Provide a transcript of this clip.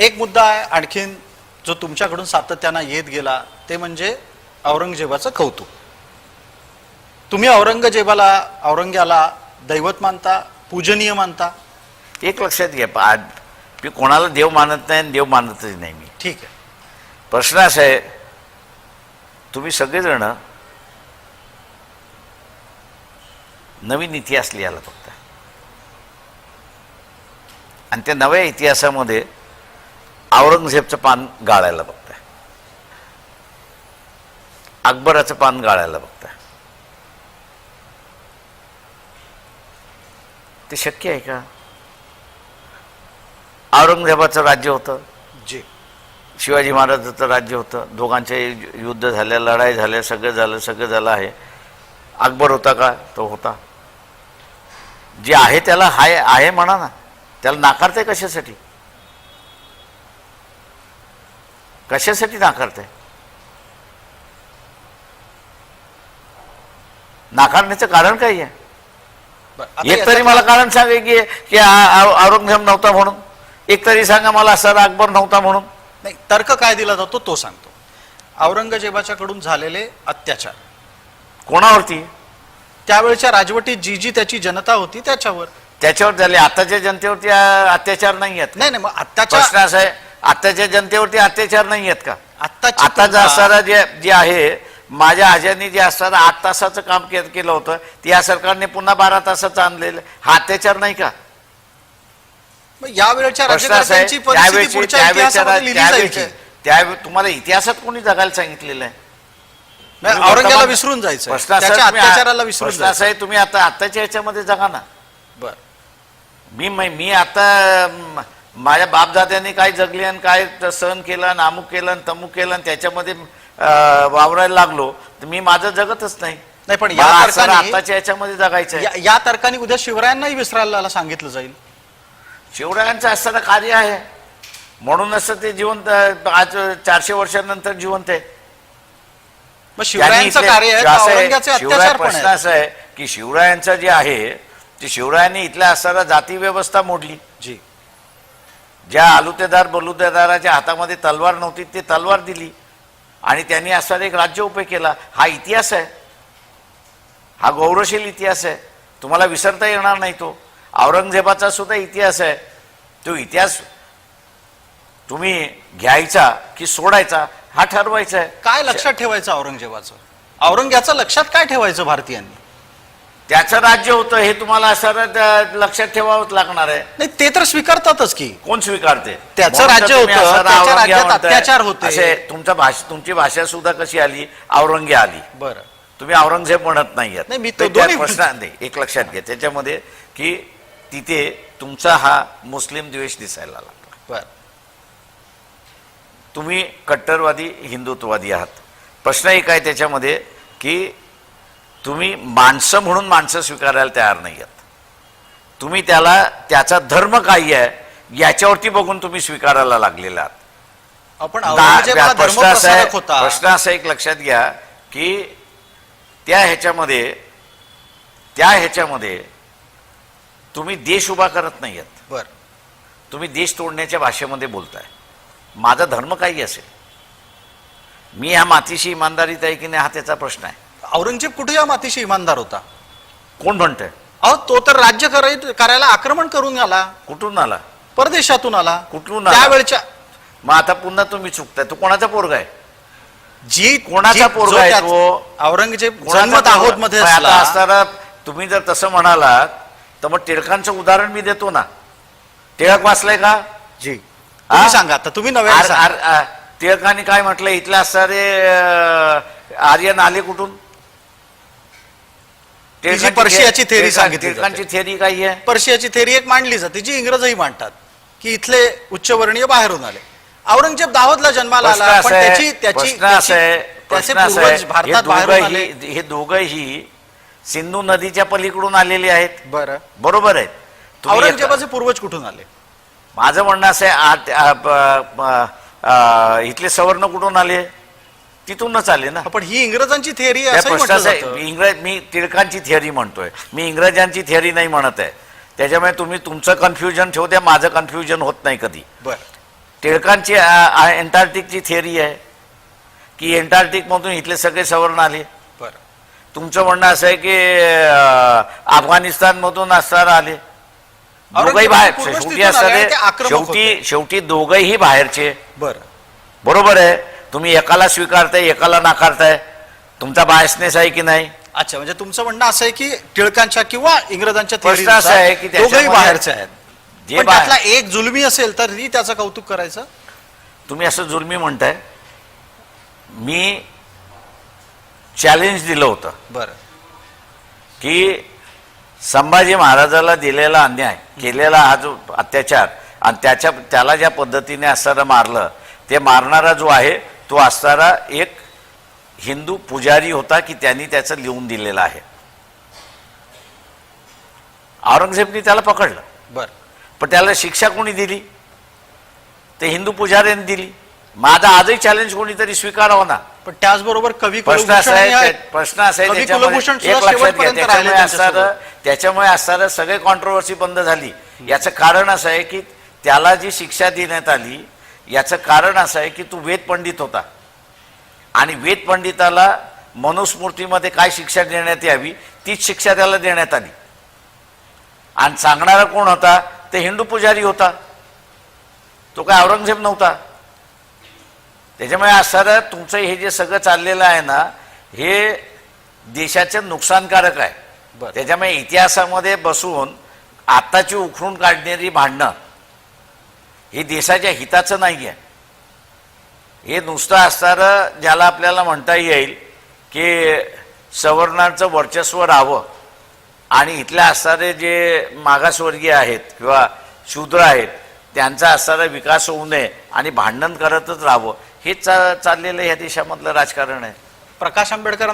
एक मुद्दा आहे आणखीन जो तुमच्याकडून सातत्यानं येत गेला ते म्हणजे औरंगजेबाचं कौतुक. तुम्ही औरंगजेबाला औरंग्याला दैवत मानता पूजनीय मानता? एक लक्षात घ्या पा- मी कोणाला देव मानत नाही आणि देव मानतच नाही मी. ठीक आहे. प्रश्न असा आहे तुम्ही सगळेजण नवीन इतिहास लिहायला फक्त आणि त्या नव्या इतिहासामध्ये औरंगजेबचं पान गाळायला बघताय. अकबराचं पान गाळायला बघताय. ते शक्य आहे का? औरंगजेबाचं राज्य होतं? जी. शिवाजी महाराजाचं राज्य होतं. दोघांचे युद्ध झाल्या लढाई झाल्या सगळं झालं सगळं झालं आहे. अकबर होता का? तो होता. जे आहे त्याला हाय आहे म्हणा ना. त्याला नाकारते कशासाठी? कशासाठी नाकारते नाकारण्याचं कारण काय आहे? एक तरी मला कारण सांगा की की औरंगजेब नव्हता म्हणून. एक तरी सांगा मला सर अकबर नव्हता म्हणून. नाही तर्क काय दिला जातो तो सांगतो. औरंगजेबाच्याकडून झालेले अत्याचार. कोणावरती? त्यावेळच्या राजवटीत जी जी त्याची जनता होती त्याच्यावर. त्याच्यावर झाले. आताच्या जनतेवरती अत्याचार नाही आहेत. नाही नाही मग आहे आताच्या जनतेवरती अत्याचार नाही आहेत का? आता जे असणारा जे जे आहे माझ्या आज्यांनी जे असणारं आठ तासाचं काम के- केलं होतं ते या सरकारने पुन्हा बारा तासाचं आणलेलं. हा अत्याचार नाही का? मग यावेळच्या प्रश्न असा आहे राज्यकर्त्यांची परिस्थिती त्यावेळेची पुढच्या त्यावेळच्या इतिहासामध्ये लिहिली जाईल त्यावेळची काय? त्यावेळी तुम्हाला इतिहासात कोणी जगायला सांगितलेलं आहे? नाही, तुम्ही औरंग्याला वर्तमान- विसरून जायचं प्रश्न असा आहे, त्याच्या तुम्ही आ- अत्याचाराला विसरून प्रश्न असा आहे तुम्ही आता आताच्या ह्याच्यामध्ये जगा ना. बर. मी मी मी आता माझ्या बापदाद्यांनी काय जगले आणि काय सहन केलं आणि अमुक केलं आणि तमुक केलं आणि त्याच्यामध्ये वावरायला लागलो तर मी माझं जगतच नाही. नाही पण या मला असं तर्काने- आताच्या ह्याच्यामध्ये जगायचं आहे. या- या तर्काने उद्या शिवरायांनाही विसरायला सांगितलं जाईल. शिवरायांचं असताना कार्य आहे. म्हणूनच ते जिवंत आज चारशे वर्षांनंतर जिवंत आहे. मग त्यांनी शिवरायांचं कार्य आहे असं शिवराय पण प्रश्न असा आहे की शिवरायांचं जे आहे ते शिवरायांनी इथल्या असताना जाती व्यवस्था मोडली. जी. ज्या आलुतेदार बलुतेदाराच्या हातामध्ये तलवार नव्हती ते तलवार दिली. आणि त्यांनी असणारा एक राज्य उभे केला. हा इतिहास आहे. हा गौरवशील इतिहास आहे. तुम्हाला विसरता येणार नाही तो. औरंगजेबाचा सुद्धा इतिहास आहे. तो इतिहास तुम्ही घ्यायचा की सोडायचा हा ठरवायचा आहे. काय लक्षात ठेवायचं औरंगजेबाचं? औरंग्याचं लक्षात काय ठेवायचं भारतीयांनी? त्याचं राज्य होतं हे तुम्हाला असं लक्षात ठेवावंच लागणार आहे. नाही ते तर स्वीकारतातच की. कोण स्वीकारते? त्याचं म्हणून तर राज्य तुम्ही होतं, असं त्याच्या औरंग्या राज्यात म्हणताय. अत्याचार होते. असे तुमचा भाषा तुमची भाषा सुद्धा कशी आली? औरंग्या आली. बरं. तुम्ही औरंगजेब म्हणत नाही नाही, मी तो तर त्या दोन्ही प्रश्न नाही एक लक्षात घ्या. त्याच्यामध्ये की तिथे तुमचा हा मुस्लिम द्वेष दिसायला लागला. बर. तुम्ही कट्टरवादी हिंदुत्ववादी आहात. प्रश्न एक आहे त्याच्यामध्ये की तुम्ही माणसं म्हणून माणसं स्वीकारायला तयार नाही आहेत तुम्ही त्याला त्याचा धर्म काय आहे याच्यावरती बघून तुम्ही स्वीकारायला लागलेला आहात. आपण प्रश्न असा आहे प्रश्न असा एक लक्षात घ्या की त्या ह्याच्यामध्ये त्या ह्याच्यामध्ये तुम्ही देश उभा करत नाही आहेत बर. तुम्ही देश तोडण्याच्या भाषेमध्ये बोलताय. माझा धर्म काही असेल? मी ह्या मातीशी इमानदारीत आहे की नाही हा त्याचा प्रश्न आहे. औरंगजेब कुठे या मातीशी इमानदार होता? कोण म्हणतंय अहो तो तर राज्य कराय- करायला आक्रमण करून आला. कुठून आला? परदेशातून आला. कुठून आला? त्यावेळच्या मग आता पुन्हा तुम्ही चुकताय. तो कोणाचा पोरगा आहे? जी कोणाचा जी- पोरगा जो आहे त्यात- तो? औरंगजेब कोणाचा जन्मत पोरगा? आहोत मध्ये मग आता असला असताना तुम्ही जर तसं म्हणालात तर मग टिळकांचं उदाहरण मी देतो ना. टिळक वाचलंय का? जी. तुम्ही हा? सांगा आता. तुम्ही आर-. आर- आ- टिळकांनी काय म्हटलं इथले असणारे अं, आर्यन आले कुठून? ती जी पर्शियाची थे- theory टिळका- सांगितली टिळकांची थेरी काय आहे. पर्शियाची थेरी एक मांडली जाते जी इंग्रजही मांडतात की इथले उच्चवर्णीय बाहेरून आले. औरंगजेब दाहोदला जन्माला आला पण आहे त्याची त्याची आहे आहे भारतात हे दोघंही हे दोघंही सिंधू नदीच्या पलीकडून आलेले आहेत. बरं. बरोबर आहेत एक- औरंगजेबाचे पूर्वज कुठून आले? माझं म्हणणं असं आहे इथले सवर्ण कुठून आले? तिथूनच आले ना. पण ही इंग्रजांची थेअरी त्या असं प्रश्नाचं आहे, इंग्रज मी टिळकांची थिअरी म्हणतोय. मी इंग्रजांची थिअरी नाही म्हणत आहे. त्याच्यामुळे तुम्ही तुमचं कन्फ्युजन ठेवू द्या माझं कन्फ्युजन होत नाही कधी. बर. टिळकांची एंटार्क्टिकची थिअरी आहे की एंटार्क्टिकमधून इथले सगळे सवर्ण आले. बरं. तुमचं म्हणणं असं आहे की अं, अफगाणिस्तानमधून असणारा आले. दोघंही बाहेर. शेवटी असणारे शेवटी शेवटी दोघंही बाहेरचे. बरं. बरोबर आहे? तुम्ही एकाला स्वीकारताय एकाला नाकारताय. तुमचा बायसनेस आहे की नाही? अच्छा म्हणजे तुमचं म्हणणं असं आहे की टिळकांच्या किंवा इंग्रजांच्या प्रश्न असा आहे की दोघंही बाहेरचे आहेत. जे पण बाहेर- त्यातला एक जुलमी असेल तर त्याचं कौतुक करायचं? तुम्ही असं जुलमी म्हणताय. मी चॅलेंज दिलं होतं. बरं. की संभाजी महाराजाला दिलेला अन्याय केलेला हा जो अत्याचार आणि त्याच्या त्याला ज्या पद्धतीने असताना मारलं ते मारणारा जो आहे तो असणारा एक हिंदू पुजारी होता की त्यांनी त्याचं लिहून दिलेलं आहे. औरंगजेबनी त्याला पकडलं. बरं. पण त्याला शिक्षा कोणी दिली? ते हिंदू पुजाऱ्यांनी दिली. माझा आजही चॅलेंज कोणीतरी स्वीकारावं ना? पण त्याचबरोबर कवी प्रश्न असा आहे प्रश्न असा आहे असणारं. त्याच्यामुळे असणारं सगळे कॉन्ट्रोवर्सी बंद झाली. याचं कारण असं आहे की त्याला जी शिक्षा देण्यात आली याचं कारण असं आहे की तू वेद पंडित होता. आणि वेद पंडिताला मनुस्मृतीमध्ये काय शिक्षा देण्यात यावी तीच शिक्षा त्याला देण्यात आली. आणि सांगणारा कोण होता? ते हिंदू पुजारी होता. तो काय औरंगजेब नव्हता. त्याच्यामुळे असणारं तुमचं हे जे सगळं चाललेलं आहे ना हे देशाचं नुकसानकारक आहे. बरं. त्याच्यामुळे इतिहासामध्ये बसून आताची उखडून काढणारी भांडणं हे देशाच्या हिताचं नाही आहे हे नुसतं असणारं ज्याला आपल्याला म्हणता येईल की सवर्णांचं वर्चस्व राहावं आणि इथल्या असणारे जे मागासवर्गीय आहेत किंवा शूद्र आहेत त्यांचा असणारा विकास होऊ नये आणि भांडण करतच राहावं. हेच चा चाललेलं या देशामधलं राजकारण आहे. प्रकाश आंबेडकर